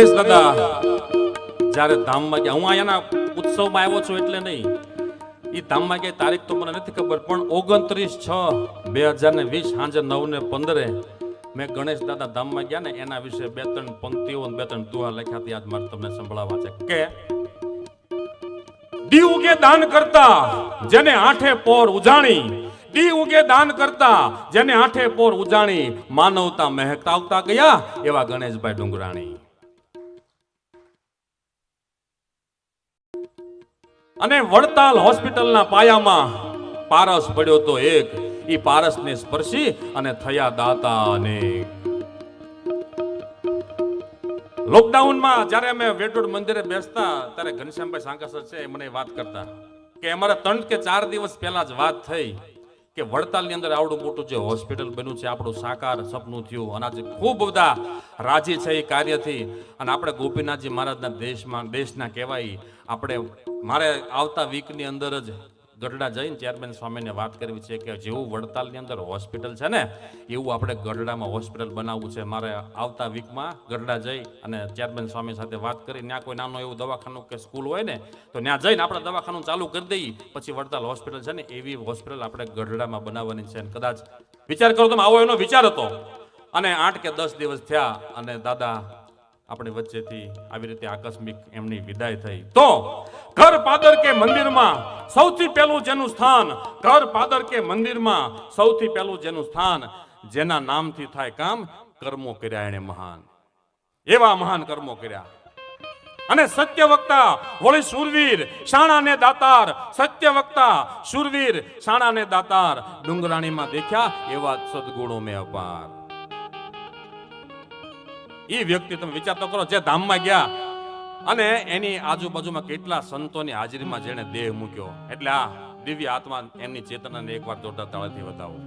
ગણેશ દાદા, જ્યારે ધામમાં ગયા, હું અહીંયાના ઉત્સવમાં આવ્યો છું એટલે નહીં. એ ધામમાં ગયા તારીખ તો મને નથી ખબર, પણ ઓગણત્રીસ છ બે હજાર ને વીસ સાંજે નવ ને પંદરે મેં ગણેશ દાદા ધામમાં ગયા ને, એના વિશે બે ત્રણ પંક્તિઓ બે ત્રણ દુહા લખ્યા હતી આજ મારે તમને સંભળાવવા છે. કે દી ઉગે દાન કરતા જેને આઠે પોર ઉજાણી, દી ઉગે દાન કરતા જેને આઠે પોર ઉજાણી, માનવતા મહેકાવતા ગયા એવા ગણેશભાઈ ડુંગરાણી. અને વડતાલ હોસ્પિટલના પાયામાં પારસ પડ્યો તો એક. એ પારસને સ્પર્શી અને થયા દાતા અનેક લોકડાઉનમાં જ્યારે અમે વેટોડ મંદિરે બેસતા, ત્યારે ઘનશ્યામભાઈ સાંકાસર છે એ મને વાત કરતા કે અમારે ત્રણ કે ચાર દિવસ પહેલા જ વાત થઈ. કે વડતાલની અંદર આવડું મોટું જે હોસ્પિટલ બન્યું છે, આપણું સાકાર સપનું થયું. અને આજે ખૂબ બધા રાજી છે એ કાર્યથી. અને આપણે ગોપીનાથજી મહારાજના દેશમાં, દેશના કહેવાય, આપણે મારે આવતા વીકની અંદર જ ગઢડા જઈને ચેરમેન સ્વામીને વાત કરવી છે કે જેવું વડતાલની અંદર હોસ્પિટલ છે ને, એવું આપણે ગઢડામાં હોસ્પિટલ બનાવવું છે. મારે આવતા વીકમાં ગઢડા જઈ અને ચેરમેન સ્વામી સાથે વાત કરી. ત્યાં કોઈ નાનું એવું દવાખાનું કે સ્કૂલ હોય ને, તો ત્યાં જઈને આપણે દવાખાનું ચાલુ કરી દઈએ. પછી વડતાલ હોસ્પિટલ છે ને, એવી હોસ્પિટલ આપણે ગઢડામાં બનાવવાની છે. અને કદાચ વિચાર કરો તમે, આવો એનો વિચાર હતો. અને આઠ કે દસ દિવસ થયા અને દાદા આપણી વચ્ચેથી આવી રીતે આકસ્મિક એમની વિદાય થઈ. તો ઘર પાદર કે મંદિરમાં સૌથી પહેલું જેનું સ્થાન ઘર પાદર કે મંદિરમાં સૌથી પહેલું જેનું સ્થાન જેના નામથી થાય કામ કર્મો કર્યા એને મહાન. એવા મહાન કર્મો કર્યા. અને સત્ય વક્તા વળી સુરવીર શાણા ને દાતાર. સત્ય વક્તા સુરવીર શાણા ને દાતાર. ડુંગરાણીમાં દેખ્યા એવા સદગુણો મેં અપાર. એ વ્યક્તિ તમે વિચાર તો કરો, જે ધામમાં ગયા અને એની આજુબાજુમાં કેટલા સંતોની હાજરીમાં જેણે દેહ મૂક્યો? એટલે આ દિવ્ય આત્મા એમની ચેતનાને એકવાર જોરદાર તાળાથી બતાવો.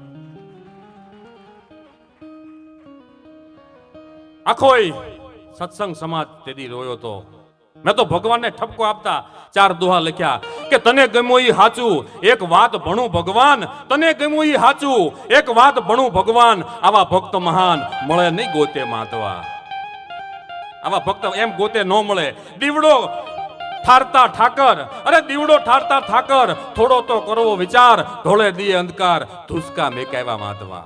આખોય સત્સંગ સમાજ તેદી રોયો તો. મેં તો ભગવાનને ઠપકો આપતા ચાર દોહા લખ્યા કે તને ગમ્યો ઈ હાચું, એક વાત ભણું ભગવાન, તને ગમ્યું ઈ હાચું, એક વાત ભણું ભગવાન, આવા ભક્ત મહાન મળે નહીં ગોતે માતવા. આવા ભક્ત એમ ગોતે ન મળે. દીવડો ઠારતા ઠાકર, અરે દીવડો ઠારતા ઠાકર, થોડો તો કરવો વિચાર, ઢોળે દીએ અંધકાર, ધુસકા મેકાવ્યા માતવા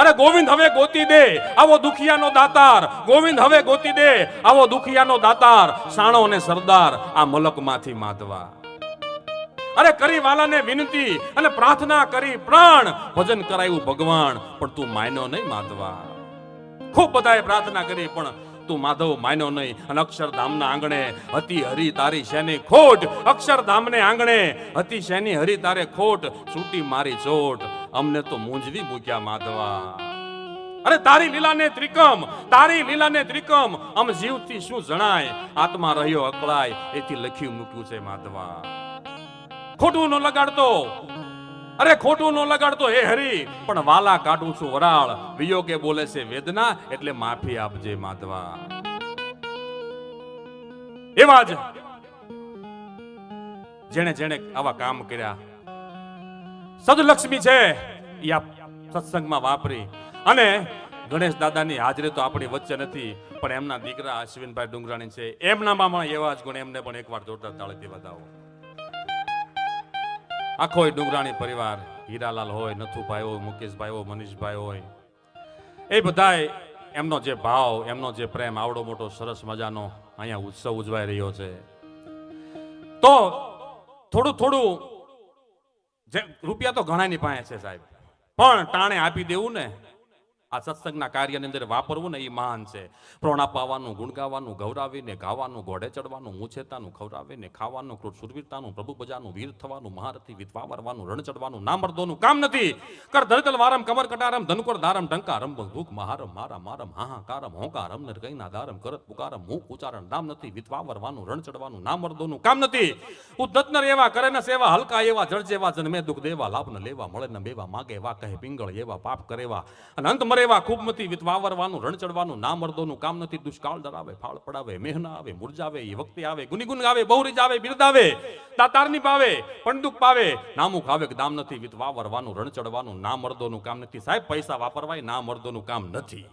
અરે ગોવિંદ હવે ગોતી દે, આવો દુખિયાનો દાતાર, ગોવિંદ હવે ગોતી દે, આવો દુખિયાનો દાતાર, સાણો ને સરદાર, આ મલકમાંથી માતવા અરે કરી વાલાને વિનંતી અને પ્રાર્થના કરી, પ્રાણ, ભજન કરાયું ભગવાન, પણ તું માયનો નહીં માતવા ખૂબ બધાએ પ્રાર્થના કરી, પણ તું માધવ માન્યો નહીં. અને અક્ષરધામના આંગણે હતી હરી તારી શેની ખોટ? અક્ષરધામને આંગણે હતી શેની હરી તારે ખોટ? છૂટી મારી ચોટ. અમને તો મૂંઝવી મૂક્યા માધવા. અરે તારી લીલાને ત્રિકમ, તારી લીલાને ત્રિકમ. આમ જીવથી શું જણાય? આત્મા રહ્યો અકળાય. એથી લખ્યું મૂક્યું છે માધવા. ખોટું ન લગાડતો. અરે, ખોટું ન લગાડતો, હે હરી. પણ વાલા કાઢું છું વરાળ. વિયોગે બોલે છે વેદના, એટલે માફી આપજે માધવા. એવા જ. જેણે જેણે આવા કામ કર્યા. સદલક્ષ્મી છે, એ આ સત્સંગમાં વાપરી. અને ગણેશ દાદાની હાજરી તો આપણી વચ્ચે નથી, પણ એમના દીકરા અશ્વિનભાઈ ડુંગરાણી છે. એમનામાં પણ એવા જ ગુણ, એમને પણ એકવાર જોરદાર તાળીથી બતાવો આખો ડુંગરાણી પરિવાર, હીરાલાલ હોય, નથુભાઈ હોય, મુકેશભાઈ હોય, મનીષભાઈ હોય, એ બધાય એમનો જે ભાવ, એમનો જે પ્રેમ, આવડો મોટો સરસ મજાનો અહીંયા ઉત્સવ ઉજવાઈ રહ્યો છે. તો થોડું થોડું જે રૂપિયા તો ઘણાની પાસે છે સાહેબ, પણ ટાણે આપી દેવું ને આ સત્સંગના કાર્યની અંદર વાપરવું ને એ મહાન છે. પ્રોણા પાવાનું, ગુણગાવાનું, ગૌરાવીને ગાવાનું, ઘોડે ચડવાનું, મૂછેતાનું, ખવડાવીને ખાવાનું ક્રોધ સુરવીરતાનું, પ્રભુ બજાનું વીર થવાનું, મહારથી વિધવા રણ ચડવાનું નામર્દોનું કામ નથી. કર ધરતલ વારમ, કમર કટારમ, ધનકોર દારમ ઢંકારમ ભૂખ મહારમ, મારા મારમ, હાહાકારમ, હોંકારમ નર કઈના દારમ કરત પુકારમ, મુખ ઉચ્ચારણ, નામ નથી, વિધવા રણ ચડવાનું નામર્દોનું કામ નથી. ઉદ્ધતનર એવા કરે ને સેવા, હલકા એવા, જળ જેવા, જન્મે દુઃખ દેવા, લાભ ન લેવા, મળે ન બેવા માગે એવા, કહે પિંગળ એવા, પાપ કરેવા. અને અંત મરેવા ખૂબ વિત, વાવરવાનું રણ ચડવાનું ના મર્દોનું કામ નથી. દુષ્કાળ ડરાવે, ફાળ પડાવે, મેહના આવે મુરજાવે એ વખતે આવે, ગુનીગુન ગાવે, બહુરીજ આવે, બિરદાવે, દાતારની પાવે, પંડુક પાવે. નામુક આવે કે દામ નથી. વિત, વાવરવાનું રણ ચડવાનું ના મર્દોનું કામ નથી. સાહેબ, પૈસા વાપરવાય, ના મર્દોનું કામ નથી.